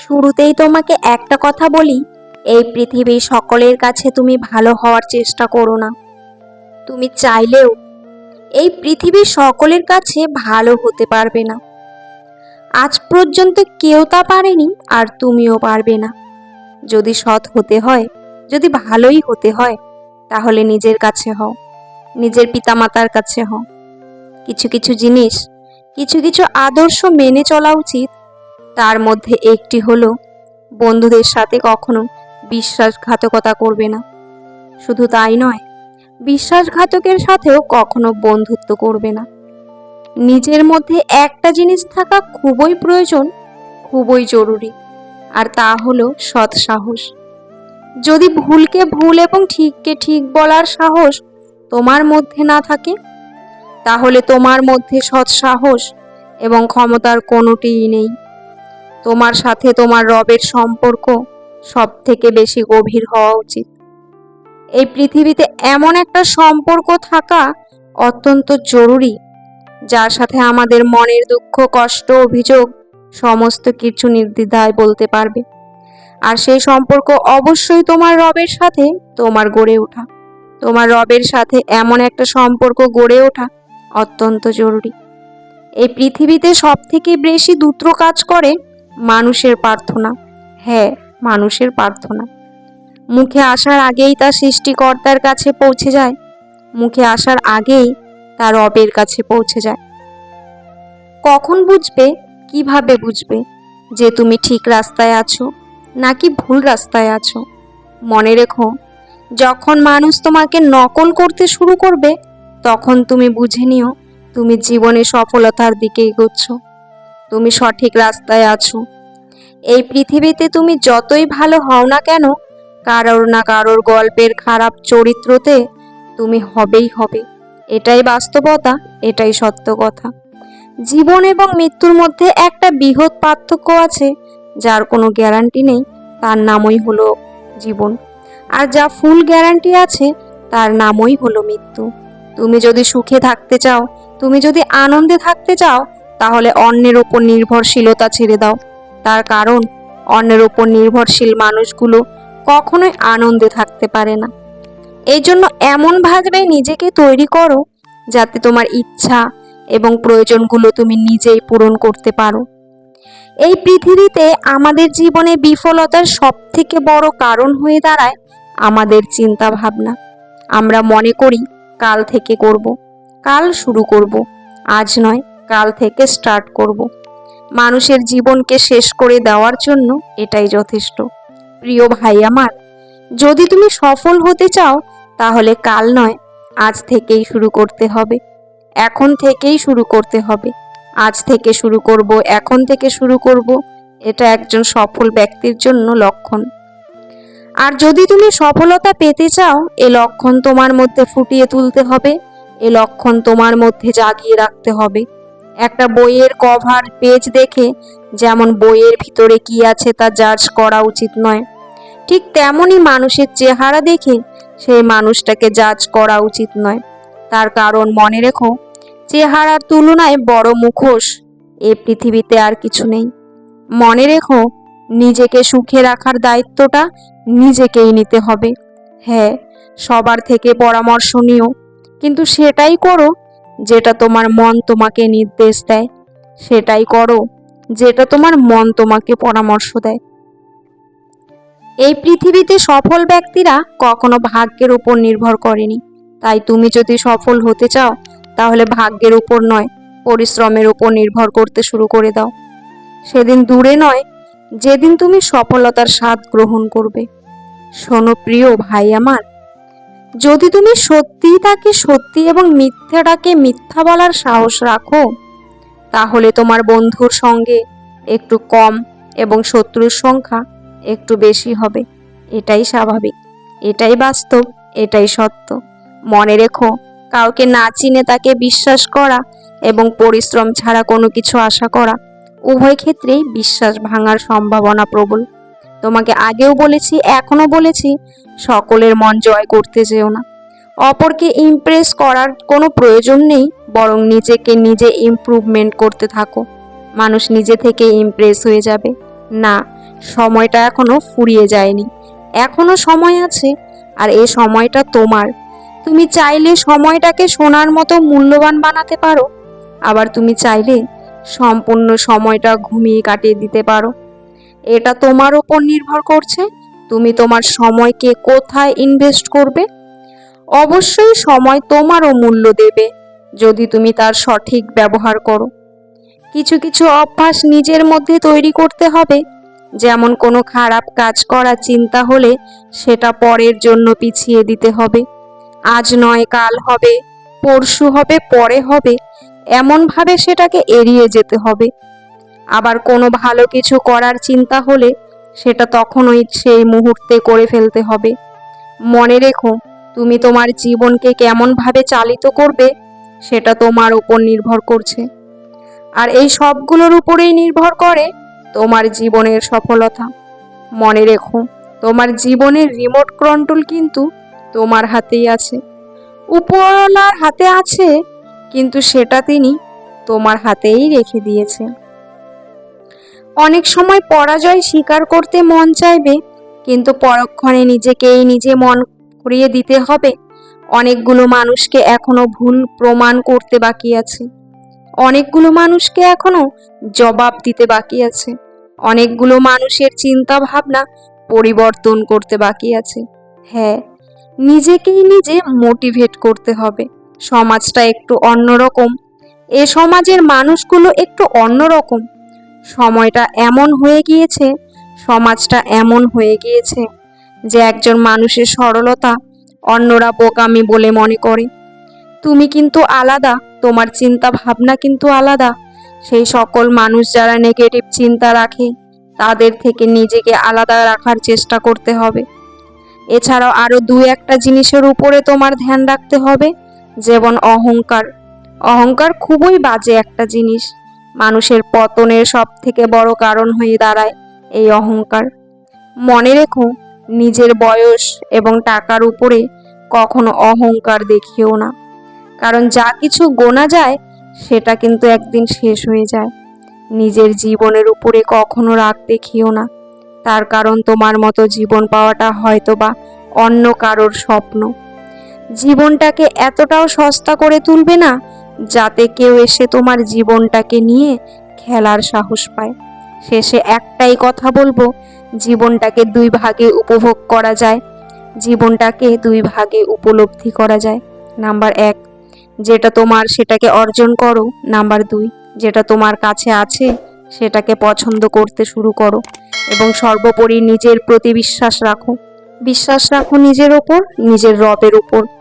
শুরুতেই তোমাকে একটা কথা বলি, এই পৃথিবীর সকলের কাছে তুমি ভালো হওয়ার চেষ্টা করো না। তুমি চাইলেও এই পৃথিবীর সকলের কাছে ভালো হতে পারবে না। আজ পর্যন্ত কেউ তা পারেনি আর তুমিও পারবে না। যদি সৎ হতে হয়, যদি ভালোই হতে হয়, তাহলে নিজের কাছে হও, নিজের পিতামাতার কাছে হও। কিছু কিছু জিনিস, কিছু কিছু আদর্শ মেনে চলা উচিত তার মধ্যে একটি হলো, বন্ধুদের সাথে কখনো বিশ্বাসঘাতকতা করবে না। শুধু তাই নয়, বিশ্বাসঘাতকের সাথেও কখনো বন্ধুত্ব করবে না। নিজের মধ্যে একটা জিনিস থাকা খুবই প্রয়োজন, খুবই জরুরি, আর তা হলো সৎ সাহস যদি ভুলকে ভুল এবং ঠিককে ঠিক বলার সাহস তোমার মধ্যে না থাকে, তাহলে তোমার মধ্যে সৎ সাহস এবং ক্ষমতার কোনোটিই নেই। তোমার সাথে তোমার রবের সম্পর্ক সব থেকে বেশি গভীর হওয়া উচিত। এই পৃথিবীতে এমন একটা সম্পর্ক থাকা অত্যন্ত জরুরি, যার সাথে আমাদের মনের দুঃখ, কষ্ট, অভিযোগ সমস্ত কিছু নির্দ্বিধায় বলতে পারবে। আর সেই সম্পর্ক অবশ্যই তোমার রবের সাথে তোমার গড়ে ওঠা। তোমার রবের সাথে এমন একটা সম্পর্ক গড়ে ওঠা অত্যন্ত জরুরি। এই পৃথিবীতে সব থেকে বেশি দ্রুত কাজ করে মানুষের প্রার্থনা। হ্যাঁ মানুষের প্রার্থনা। মুখে আসার আগেই তা সৃষ্টিকর্তার কাছে পৌঁছে যায়। মুখে আসার আগেই তার রবের কাছে পৌঁছে যায়। কখন বুঝবে, কীভাবে বুঝবে যে তুমি ঠিক রাস্তায় আছো নাকি ভুল রাস্তায় আছো? মনে রেখো, যখন মানুষ তোমাকে নকল করতে শুরু করবে, তখন তুমি বুঝে নিও তুমি জীবনে সফলতার দিকে এগোচ্ছ। তুমি সঠিক রাস্তায় আছো। এই পৃথিবীতে তুমি যতই ভালো হও না কেন, কারোর না কারোর গল্পের খারাপ চরিত্রতে তুমি হবেই হবে। এটাই বাস্তবতা, এটাই সত্য কথা। জীবন এবং মৃত্যুর মধ্যে একটা বৃহৎ পার্থক্য আছে, যার কোনো গ্যারান্টি নেই, তার নামই হলো জীবন। আর যা ফুল গ্যারান্টি আছে, তার নামই হলো মৃত্যু। তুমি যদি সুখে থাকতে চাও, তুমি যদি আনন্দে থাকতে চাও তাহলে অন্যের ওপর নির্ভরশীলতা ছেড়ে দাও। তার কারণ, অন্যের ওপর নির্ভরশীল মানুষগুলো কখনোই আনন্দে থাকতে পারে না। এই জন্য এমনভাবে নিজেকে তৈরি করো যাতে তোমার ইচ্ছা এবং প্রয়োজনগুলো তুমি নিজেই পূরণ করতে পারো। এই পৃথিবীতে আমাদের জীবনে বিফলতার সব থেকে বড় কারণ হয়ে দাঁড়ায় আমাদের চিন্তা ভাবনা আমরা মনে করি, কাল থেকে করব, কাল শুরু করব, আজ নয়। কাল থেকে স্টার্ট করব। মানুষের জীবনকে শেষ করে দেওয়ার জন্য এটাই যথেষ্ট। প্রিয় ভাই আমার, যদি তুমি সফল হতে চাও, তাহলে কাল নয়, আজ থেকেই শুরু করতে হবে। এখন থেকেই শুরু করতে হবে। আজ থেকে শুরু করব, এখন থেকে শুরু করব, এটা একজন সফল ব্যক্তির জন্য লক্ষণ। আর যদি তুমি সফলতা পেতে চাও, এ লক্ষণ তোমার মধ্যে ফুটিয়ে তুলতে হবে, এ লক্ষণ তোমার মধ্যে জাগিয়ে রাখতে হবে। একটা বইয়ের কভার পেজ দেখে, যেমন বইয়ের ভিতরে কি আছে তা জাজ করা উচিত নয়। ঠিক তেমনই মানুষের চেহারা দেখে, সেই মানুষটাকে জাজ করা উচিত নয়। তার কারণ মনে রেখো, চেহারার তুলনায় বড় মুখোশ এ পৃথিবীতে আর কিছু নেই। মনে রেখো, নিজেকে সুখে রাখার দায়িত্বটা নিজেকেই নিতে হবে। হ্যাঁ সবার থেকে পরামর্শ নিও, কিন্তু সেটাই করো যেটা তোমার মন তোমাকে নির্দেশ দেয়, সেটাই করো। যেটা তোমার মন তোমাকে পরামর্শ দেয়। এই পৃথিবীতে সফল ব্যক্তিরা কখনো ভাগ্যের উপর নির্ভর করেনি। তাই তুমি যদি সফল হতে চাও, তাহলে ভাগ্যের উপর নয়, পরিশ্রমের উপর নির্ভর করতে শুরু করে দাও। সেদিন দূরে নয়, যেদিন তুমি সফলতার স্বাদ গ্রহণ করবে। শোনো প্রিয় ভাই আমার যদি তুমি সত্যিই তাকে সত্যি এবং মিথ্যাটাকে মিথ্যা বলার সাহস রাখো, তাহলে তোমার বন্ধুর সঙ্গে একটু কম এবং শত্রুর সংখ্যা একটু বেশি হবে। এটাই স্বাভাবিক। এটাই বাস্তব, এটাই সত্য। মনে রেখো, কাউকে না চিনে তাকে বিশ্বাস করা এবং পরিশ্রম ছাড়া কোনো কিছু আশা করা উভয় ক্ষেত্রেই বিশ্বাস ভাঙার সম্ভাবনা প্রবল। তোমাকে আগেও বলেছি, এখনও বলেছি, সকলের মন জয় করতে যেও না। অপরকে ইমপ্রেস করার কোনো প্রয়োজন নেই, বরং নিজেকে নিজে ইমপ্রুভমেন্ট করতে থাকো। মানুষ নিজে থেকে ইমপ্রেস হয়ে যাবে। না, সময়টা এখনও ফুরিয়ে যায়নি। এখনও সময় আছে, আর এই সময়টা তোমার। তুমি চাইলে সময়টাকে সোনার মতো মূল্যবান বানাতে পারো, আবার তুমি চাইলে সম্পূর্ণ সময়টা ঘুমিয়ে কাটিয়ে দিতে পারো। এটা তোমার ওপর নির্ভর করছে। তুমি তোমার সময়কে কোথায় ইনভেস্ট করবে? অবশ্যই সময় তোমারও মূল্য দেবে, যদি তুমি তার সঠিক ব্যবহার করো। কিছু কিছু অভ্যাস নিজের মধ্যে তৈরি করতে হবে, যেমন কোনো খারাপ কাজ করা চিন্তা হলে সেটা পরের জন্য পিছিয়ে দিতে হবে। আজ নয়, কাল হবে, পরশু হবে, পরে হবে, এমনভাবে সেটাকে এড়িয়ে যেতে হবে। আবার কোনো ভালো কিছু করার চিন্তা হলে সেটা তখনই সেই মুহূর্তে করে ফেলতে হবে। মনে রেখো, তুমি তোমার জীবনকে কেমনভাবে চালিত করবে সেটা তোমার উপর নির্ভর করছে। আর এই সবগুলোর উপরেই নির্ভর করে তোমার জীবনের সফলতা। মনে রেখো, তোমার জীবনের রিমোট কন্ট্রোল কিন্তু তোমার হাতেই আছে। উপরওয়ালার হাতে আছে, কিন্তু সেটা তিনি তোমার হাতেই রেখে দিয়েছে। অনেক সময় পরাজয় স্বীকার করতে মন চাইবে, কিন্তু পরক্ষণে নিজেকেই নিজে মন করিয়ে দিতে হবে। অনেকগুলো মানুষকে এখনও ভুল প্রমাণ করতে বাকি আছে। অনেকগুলো মানুষকে এখনও জবাব দিতে বাকি আছে। অনেকগুলো মানুষের চিন্তা ভাবনা পরিবর্তন করতে বাকি আছে। হ্যাঁ নিজেকেই নিজে মোটিভেট করতে হবে। সমাজটা একটু অন্যরকম। এ সমাজের মানুষগুলো একটু অন্যরকম। সময়টা এমন হয়ে গিয়েছে, সমাজটা এমন হয়ে গিয়েছে যে একজন মানুষের সরলতা অন্যরা বোকামি বলে মনে করে। তুমি কিন্তু আলাদা, তোমার চিন্তা ভাবনা কিন্তু আলাদা। সেই সকল মানুষ যারা নেগেটিভ চিন্তা রাখে, তাদের থেকে নিজেকে আলাদা রাখার চেষ্টা করতে হবে। এছাড়াও আরও দু একটা জিনিসের উপরে তোমার ধ্যান রাখতে হবে, যেমন অহংকার। অহংকার খুবই বাজে একটা জিনিস। মানুষের পতনের সব থেকে বড় কারণ হয়ে দাঁড়ায় এই অহংকার। মনে রেখো, নিজের বয়স এবং টাকার উপরে কখনো অহংকার দেখিও না। কারণ যা কিছু গোনা যায়, সেটা কিন্তু একদিন শেষ হয়ে যায়। নিজের জীবনের উপরে কখনো রাগ দেখিও না। তার কারণ তোমার মতো জীবন পাওয়াটা হয়তো বা অন্য কারোর স্বপ্ন। জীবনটাকে এতটাও সস্তা করে তুলবে না যাতে কেউ এসে তোমার জীবনটাকে নিয়ে খেলার সাহস পায়। শেষে একটাই কথা বলব, জীবনটাকে দুই ভাগে উপভোগ করা যায়। জীবনটাকে দুই ভাগে উপলব্ধি করা যায়। নাম্বার এক, যেটা তোমার সেটাকে অর্জন করো। নাম্বার দুই, যেটা তোমার কাছে আছে সেটাকে পছন্দ করতে শুরু করো এবং সর্বোপরি নিজের প্রতি বিশ্বাস রাখো। বিশ্বাস রাখো নিজের ওপর, নিজের রবের উপর।